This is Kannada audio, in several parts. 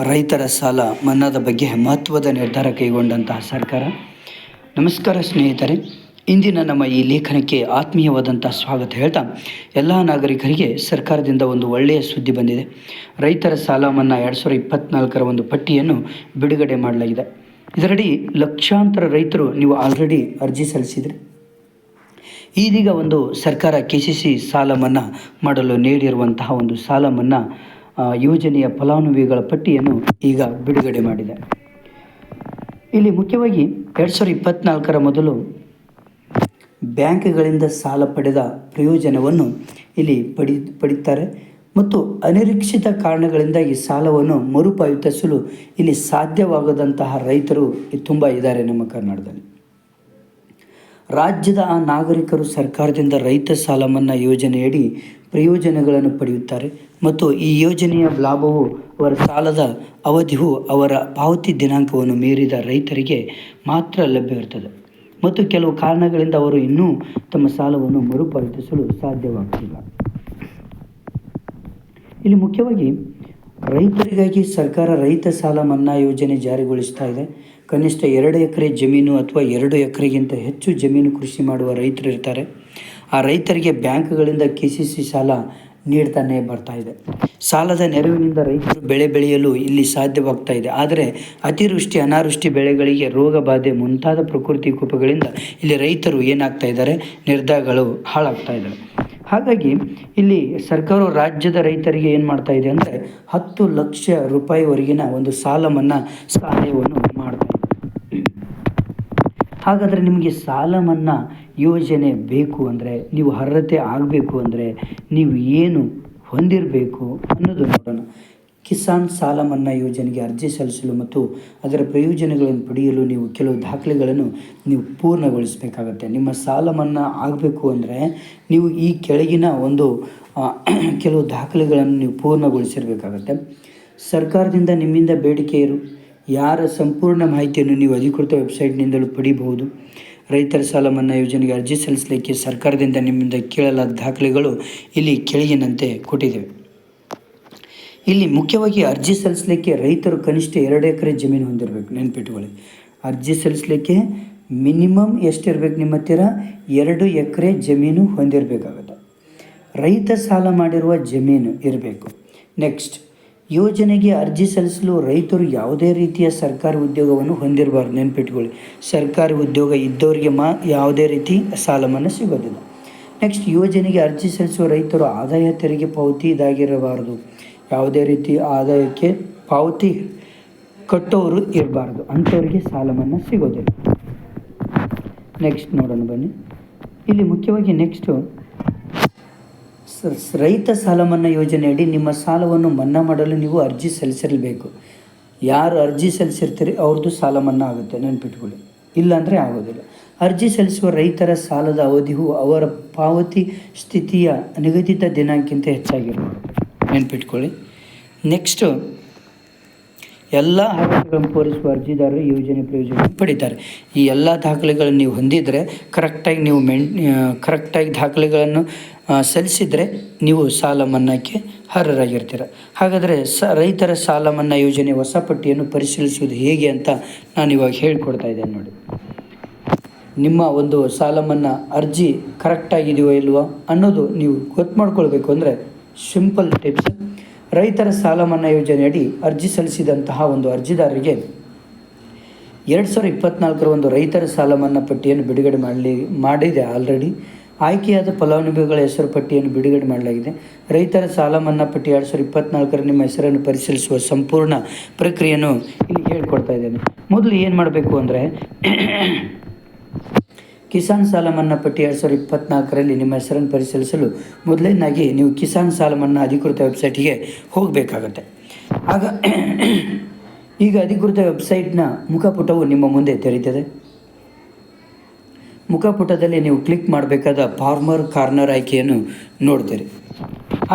ರೈತರ ಸಾಲ ಮನ್ನಾದ ಬಗ್ಗೆ ಮಹತ್ವದ ನಿರ್ಧಾರ ಕೈಗೊಂಡಂತಹ ಸರ್ಕಾರ. ನಮಸ್ಕಾರ ಸ್ನೇಹಿತರೆ, ಇಂದಿನ ನಮ್ಮ ಈ ಲೇಖನಕ್ಕೆ ಆತ್ಮೀಯವಾದಂಥ ಸ್ವಾಗತ ಹೇಳ್ತಾ, ಎಲ್ಲ ನಾಗರಿಕರಿಗೆ ಸರ್ಕಾರದಿಂದ ಒಂದು ಒಳ್ಳೆಯ ಸುದ್ದಿ ಬಂದಿದೆ. ರೈತರ ಸಾಲ ಮನ್ನಾ ಎರಡು ಸಾವಿರದ ಇಪ್ಪತ್ನಾಲ್ಕರ ಒಂದು ಪಟ್ಟಿಯನ್ನು ಬಿಡುಗಡೆ ಮಾಡಲಾಗಿದೆ. ಇದರಡಿ ಲಕ್ಷಾಂತರ ರೈತರು ನೀವು ಆಲ್ರೆಡಿ ಅರ್ಜಿ ಸಲ್ಲಿಸಿದ್ರಿ. ಇದೀಗ ಒಂದು ಸರ್ಕಾರ ಕೆ ಸಿ ಸಿ ಸಾಲ ಮನ್ನಾ ಮಾಡಲು ನೀಡಿರುವಂತಹ ಒಂದು ಸಾಲ ಮನ್ನಾ ಯೋಜನೆಯ ಫಲಾನುಭವಿಗಳ ಪಟ್ಟಿಯನ್ನು ಈಗ ಬಿಡುಗಡೆ ಮಾಡಿದೆ. ಇಲ್ಲಿ ಮುಖ್ಯವಾಗಿ ಎರಡು ಸಾವಿರದ ಇಪ್ಪತ್ತ್ನಾಲ್ಕರ ಮೊದಲು ಬ್ಯಾಂಕ್ಗಳಿಂದ ಸಾಲ ಪಡೆದ ಪ್ರಯೋಜನವನ್ನು ಇಲ್ಲಿ ಪಡಿ, ಪಡೀತಾರೆ ಮತ್ತು ಅನಿರೀಕ್ಷಿತ ಈ ಸಾಲವನ್ನು ಮರುಪಾವತಿಸಲು ಇಲ್ಲಿ ಸಾಧ್ಯವಾಗದಂತಹ ರೈತರು ತುಂಬ ಇದ್ದಾರೆ ನಮ್ಮ ಕರ್ನಾಟಕದಲ್ಲಿ. ರಾಜ್ಯದ ಆ ನಾಗರಿಕರು ಸರ್ಕಾರದಿಂದ ರೈತ ಸಾಲ ಮನ್ನಾ ಯೋಜನೆಯಡಿ ಪ್ರಯೋಜನಗಳನ್ನು ಪಡೆಯುತ್ತಾರೆ. ಮತ್ತು ಈ ಯೋಜನೆಯ ಲಾಭವು ಅವರ ಸಾಲದ ಅವಧಿಯು ಅವರ ಪಾವತಿ ದಿನಾಂಕವನ್ನು ಮೀರಿದ ರೈತರಿಗೆ ಮಾತ್ರ ಲಭ್ಯವಿರುತ್ತದೆ. ಮತ್ತು ಕೆಲವು ಕಾರಣಗಳಿಂದ ಅವರು ಇನ್ನೂ ತಮ್ಮ ಸಾಲವನ್ನು ಮರುಪಾವತಿಸಲು ಸಾಧ್ಯವಾಗುತ್ತಿಲ್ಲ. ಇಲ್ಲಿ ಮುಖ್ಯವಾಗಿ ರೈತರಿಗಾಗಿ ಸರ್ಕಾರ ರೈತ ಸಾಲ ಮನ್ನಾ ಯೋಜನೆ ಜಾರಿಗೊಳಿಸ್ತಾ ಇದೆ. ಕನಿಷ್ಠ ಎರಡು ಎಕರೆ ಜಮೀನು ಅಥವಾ ಎರಡು ಎಕರೆಗಿಂತ ಹೆಚ್ಚು ಜಮೀನು ಕೃಷಿ ಮಾಡುವ ರೈತರು ಇರ್ತಾರೆ. ಆ ರೈತರಿಗೆ ಬ್ಯಾಂಕ್ಗಳಿಂದ ಕೆ ಸಿ ಸಿ ಸಾಲ ನೀಡ್ತಾನೆ ಬರ್ತಾ ಇದೆ. ಸಾಲದ ನೆರವಿನಿಂದ ರೈತರು ಬೆಳೆ ಬೆಳೆಯಲು ಇಲ್ಲಿ ಸಾಧ್ಯವಾಗ್ತಾ ಇದೆ. ಆದರೆ ಅತಿವೃಷ್ಟಿ, ಅನಾವೃಷ್ಟಿ ಬೆಳೆಗಳಿಗೆ ರೋಗ ಬಾಧೆ ಮುಂತಾದ ಪ್ರಕೃತಿ ಕೋಪಗಳಿಂದ ಇಲ್ಲಿ ರೈತರು ಏನಾಗ್ತಾ ಇದ್ದಾರೆ? ನಿರ್ಧಾರಗಳು ಹಾಳಾಗ್ತಾ ಇದ್ದಾರೆ ಹಾಗಾಗಿ ಇಲ್ಲಿ ಸರ್ಕಾರವು ರಾಜ್ಯದ ರೈತರಿಗೆ ಏನು ಮಾಡ್ತಾ ಇದೆ ಅಂದರೆ ಹತ್ತು ಲಕ್ಷ ರೂಪಾಯಿವರೆಗಿನ ಒಂದು ಸಾಲ ಮನ್ನಾ ಸಹಾಯವನ್ನು ಹಾಗಾದರೆ ನಿಮಗೆ ಸಾಲ ಮನ್ನಾ ಯೋಜನೆ ಬೇಕು ಅಂದರೆ, ನೀವು ಅರ್ಹತೆ ಆಗಬೇಕು ಅಂದರೆ ನೀವು ಏನು ಹೊಂದಿರಬೇಕು ಅನ್ನೋದು ನೋಡೋಣ. ಕಿಸಾನ್ ಸಾಲ ಮನ್ನಾ ಯೋಜನೆಗೆ ಅರ್ಜಿ ಸಲ್ಲಿಸಲು ಮತ್ತು ಅದರ ಪ್ರಯೋಜನಗಳನ್ನು ಪಡೆಯಲು ನೀವು ಕೆಲವು ದಾಖಲೆಗಳನ್ನು ನೀವು ಪೂರ್ಣಗೊಳಿಸಬೇಕಾಗತ್ತೆ. ನಿಮ್ಮ ಸಾಲ ಮನ್ನಾ ಆಗಬೇಕು ಅಂದರೆ ನೀವು ಈ ಕೆಳಗಿನ ಒಂದು ಕೆಲವು ದಾಖಲೆಗಳನ್ನು ನೀವು ಪೂರ್ಣಗೊಳಿಸಿರಬೇಕಾಗತ್ತೆ. ಸರ್ಕಾರದಿಂದ ನಿಮ್ಮಿಂದ ಬೇಡಿಕೆ ಇರು. ಯಾರ ಸಂಪೂರ್ಣ ಮಾಹಿತಿಯನ್ನು ನೀವು ಅಧಿಕೃತ ವೆಬ್ಸೈಟ್ನಿಂದಲೂ ಪಡೆಯಬಹುದು ರೈತರ ಸಾಲ ಮನ್ನಾ ಯೋಜನೆಗೆ ಅರ್ಜಿ ಸಲ್ಲಿಸಲಿಕ್ಕೆ ಸರ್ಕಾರದಿಂದ ನಿಮ್ಮಿಂದ ಕೇಳಲಾದ ದಾಖಲೆಗಳು ಇಲ್ಲಿ ಕೆಳಗಿನಂತೆ ಕೊಟ್ಟಿದ್ದೇವೆ ಇಲ್ಲಿ ಮುಖ್ಯವಾಗಿ ಅರ್ಜಿ ಸಲ್ಲಿಸಲಿಕ್ಕೆ ರೈತರು ಕನಿಷ್ಠ ಎರಡು ಎಕರೆ ಜಮೀನು ಹೊಂದಿರಬೇಕು. ನೆನ್ಪಿಟ್ಕೊಳ್ಳಿ ಅರ್ಜಿ ಸಲ್ಲಿಸಲಿಕ್ಕೆ ಮಿನಿಮಮ್ ಎಷ್ಟಿರಬೇಕು ನಿಮ್ಮ ಹತ್ತಿರ? ಎರಡು ಎಕರೆ ಜಮೀನು ಹೊಂದಿರಬೇಕಾಗುತ್ತೆ. ರೈತ ಸಾಲ ಮಾಡಿರುವ ಜಮೀನು ಇರಬೇಕು. ನೆಕ್ಸ್ಟ್. ಯೋಜನೆಗೆ ಅರ್ಜಿ ಸಲ್ಲಿಸಲು ರೈತರು ಯಾವುದೇ ರೀತಿಯ ಸರ್ಕಾರಿ ಉದ್ಯೋಗವನ್ನು ಹೊಂದಿರಬಾರ್ದು. ನೆನ್ಪಿಟ್ಕೊಳ್ಳಿ. ಸರ್ಕಾರಿ ಉದ್ಯೋಗ ಇದ್ದವರಿಗೆ ಮಾ ಯಾವುದೇ ರೀತಿ ಸಾಲ ಮನ್ನಾ ಸಿಗೋದಿಲ್ಲ. ನೆಕ್ಸ್ಟ್, ಯೋಜನೆಗೆ ಅರ್ಜಿ ಸಲ್ಲಿಸುವ ರೈತರು ಆದಾಯ ತೆರಿಗೆ ಪಾವತಿ ಇದಾಗಿರಬಾರ್ದು. ಯಾವುದೇ ರೀತಿ ಆದಾಯಕ್ಕೆ ಪಾವತಿ ಕಟ್ಟೋರು ಇರಬಾರ್ದು. ಅಂಥವರಿಗೆ ಸಾಲ ಸಿಗೋದಿಲ್ಲ. ನೆಕ್ಸ್ಟ್ ನೋಡೋಣ ಬನ್ನಿ. ಇಲ್ಲಿ ಮುಖ್ಯವಾಗಿ ನೆಕ್ಸ್ಟು ರೈತ ಸಾಲ ಮನ್ನಾ ಯೋಜನೆಯಡಿ ನಿಮ್ಮ ಸಾಲವನ್ನು ಮನ್ನಾ ಮಾಡಲು ನೀವು ಅರ್ಜಿ ಸಲ್ಲಿಸಿರಬೇಕು. ಯಾರು ಅರ್ಜಿ ಸಲ್ಲಿಸಿರ್ತೀರಿ ಅವ್ರದ್ದು ಸಾಲ ಮನ್ನಾ ಆಗುತ್ತೆ, ನೆನ್ಪಿಟ್ಕೊಳ್ಳಿ. ಇಲ್ಲಾಂದರೆ ಆಗೋದಿಲ್ಲ. ಅರ್ಜಿ ಸಲ್ಲಿಸುವ ರೈತರ ಸಾಲದ ಅವಧಿಯು ಅವರ ಪಾವತಿ ಸ್ಥಿತಿಯ ನಿಗದಿತ ದಿನಾಂಕಿಂತ ಹೆಚ್ಚಾಗಿರ್ಬೋದು ನೆನ್ಪಿಟ್ಕೊಳ್ಳಿ. ನೆಕ್ಸ್ಟು ಎಲ್ಲ ಆರೋಗ್ಯಗಳನ್ನು ಪೂರೈಸುವ ಅರ್ಜಿದಾರರು ಯೋಜನೆ ಪ್ರಯೋಜನ ಪಡಿತಾರೆ. ಈ ಎಲ್ಲ ದಾಖಲೆಗಳನ್ನು ನೀವು ಹೊಂದಿದರೆ ಕರೆಕ್ಟಾಗಿ ನೀವು ಮೆನ್ ಕರೆಕ್ಟಾಗಿ ದಾಖಲೆಗಳನ್ನು ಸಲ್ಲಿಸಿದರೆ ನೀವು ಸಾಲ ಮನ್ನಾಕ್ಕೆ ಅರ್ಹರಾಗಿರ್ತೀರ. ಹಾಗಾದರೆ ಸ, ರೈತರ ಸಾಲ ಮನ್ನಾ ಯೋಜನೆ ಹೊಸ ಪಟ್ಟಿಯನ್ನು ಪರಿಶೀಲಿಸುವುದು ಹೇಗೆ ಅಂತ ನಾನು ಇವಾಗ ಹೇಳ್ಕೊಡ್ತಾ ಇದ್ದೇನೆ ನೋಡಿ. ನಿಮ್ಮ ಒಂದು ಸಾಲ ಮನ್ನಾ ಅರ್ಜಿ ಕರೆಕ್ಟಾಗಿದೆಯೋ ಇಲ್ವೋ ಅನ್ನೋದು ನೀವು ಗೊತ್ತು ಮಾಡ್ಕೊಳ್ಬೇಕು ಅಂದರೆ ಸಿಂಪಲ್ ಟಿಪ್ಸ್ ರೈತರ ಸಾಲ ಮನ್ನಾ ಯೋಜನೆಯಡಿ ಅರ್ಜಿ ಸಲ್ಲಿಸಿದಂತಹ ಒಂದು ಅರ್ಜಿದಾರರಿಗೆ ಎರಡು ಸಾವಿರದ ಇಪ್ಪತ್ನಾಲ್ಕರ ಒಂದು ರೈತರ ಸಾಲ ಮನ್ನಾ ಪಟ್ಟಿಯನ್ನು ಬಿಡುಗಡೆ ಮಾಡಲಿ, ಮಾಡಿದೆ ಆಲ್ರೆಡಿ ಆಯ್ಕೆಯಾದ ಫಲಾನುಭವಿಗಳ ಹೆಸರು ಪಟ್ಟಿಯನ್ನು ಬಿಡುಗಡೆ ಮಾಡಲಾಗಿದೆ. ರೈತರ ಸಾಲ ಮನ್ನಾ ಪಟ್ಟಿ ಎರಡು ಸಾವಿರದ ಇಪ್ಪತ್ನಾಲ್ಕರ ನಿಮ್ಮ ಹೆಸರನ್ನು ಪರಿಶೀಲಿಸುವ ಸಂಪೂರ್ಣ ಪ್ರಕ್ರಿಯೆಯನ್ನು ಇಲ್ಲಿ ಹೇಳ್ಕೊಡ್ತಾ ಇದ್ದೇನೆ. ಮೊದಲು ಏನು ಮಾಡಬೇಕು ಅಂದರೆ ಕಿಸಾನ್ ಸಾಲ ಮನ್ನಾ ಪಟ್ಟಿ ಎರಡು ಸಾವಿರದ ಇಪ್ಪತ್ನಾಲ್ಕರಲ್ಲಿ ನಿಮ್ಮ ಹೆಸರನ್ನು ಪರಿಶೀಲಿಸಲು ಮೊದಲನೇದಾಗಿ ನೀವು ಕಿಸಾನ್ ಸಾಲ ಮನ್ನಾ ಅಧಿಕೃತ ವೆಬ್ಸೈಟಿಗೆ ಹೋಗಬೇಕಾಗತ್ತೆ. ಆಗ ಈಗ ಅಧಿಕೃತ ವೆಬ್ಸೈಟ್ನ ಮುಖಪುಟವು ನಿಮ್ಮ ಮುಂದೆ ತೆರೀತದೆ ಮುಖಪುಟದಲ್ಲಿ ನೀವು ಕ್ಲಿಕ್ ಮಾಡಬೇಕಾದ ಫಾರ್ಮರ್ ಕಾರ್ನರ್ ಆಯ್ಕೆಯನ್ನು ನೋಡ್ತೀರಿ.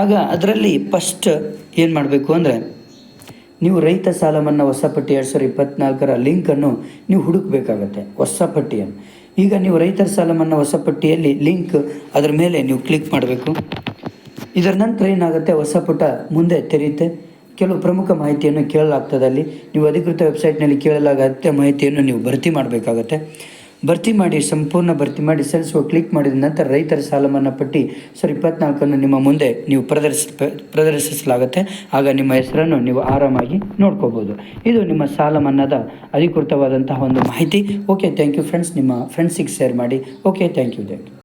ಆಗ ಅದರಲ್ಲಿ ಫಸ್ಟ್ ಏನು ಮಾಡಬೇಕು ಅಂದರೆ ನೀವು ರೈತ ಸಾಲ ಮನ್ನಾ ಹೊಸ ಪಟ್ಟಿ ಎರಡು ಸಾವಿರದ ಇಪ್ಪತ್ನಾಲ್ಕರ ಲಿಂಕನ್ನು ನೀವು ಹುಡುಕಬೇಕಾಗತ್ತೆ, ಹೊಸ ಪಟ್ಟಿಯನ್ನು. ಈಗ ನೀವು ರೈತರ ಸಾಲ ಮನ್ನಾ ಹೊಸ ಪಟ್ಟಿಯಲ್ಲಿ ಲಿಂಕ್ ಅದರ ಮೇಲೆ ನೀವು ಕ್ಲಿಕ್ ಮಾಡಬೇಕು. ಇದರ ನಂತರ ಏನಾಗುತ್ತೆ? ಹೊಸ ಪುಟ ಮುಂದೆ ತೆರೆಯುತ್ತೆ. ಕೆಲವು ಪ್ರಮುಖ ಮಾಹಿತಿಯನ್ನು ಕೇಳಲಾಗ್ತದೆ ಅಲ್ಲಿ. ನೀವು ಅಧಿಕೃತ ವೆಬ್ಸೈಟ್ನಲ್ಲಿ ಕೇಳಲಾಗ ಅಗತ್ಯ ಮಾಹಿತಿಯನ್ನು ನೀವು ಭರ್ತಿ ಮಾಡಬೇಕಾಗತ್ತೆ. ಭರ್ತಿ ಮಾಡಿ, ಸಂಪೂರ್ಣ ಭರ್ತಿ ಮಾಡಿ ಸಲ್ಲಿಸುವ ಕ್ಲಿಕ್ ಮಾಡಿದ ನಂತರ ರೈತರ ಸಾಲ ಮನ್ನಾ ಪಟ್ಟಿ. ಸರ್, ಇಪ್ಪತ್ನಾಲ್ಕನ್ನು ನಿಮ್ಮ ಮುಂದೆ ನೀವು ಪ್ರದರ್ಶಿ, ಪ್ರದರ್ಶಿಸಲಾಗುತ್ತೆ. ಆಗ ನಿಮ್ಮ ಹೆಸರನ್ನು ನೀವು ಆರಾಮಾಗಿ ನೋಡ್ಕೋಬೋದು. ಇದು ನಿಮ್ಮ ಸಾಲ ಮನ್ನಾದ ಅಧಿಕೃತವಾದಂತಹ ಒಂದು ಮಾಹಿತಿ. Okay, thank you friends. ನಿಮ್ಮ ಫ್ರೆಂಡ್ಸಿಗೆ ಶೇರ್ ಮಾಡಿ. Okay, thank you thank you.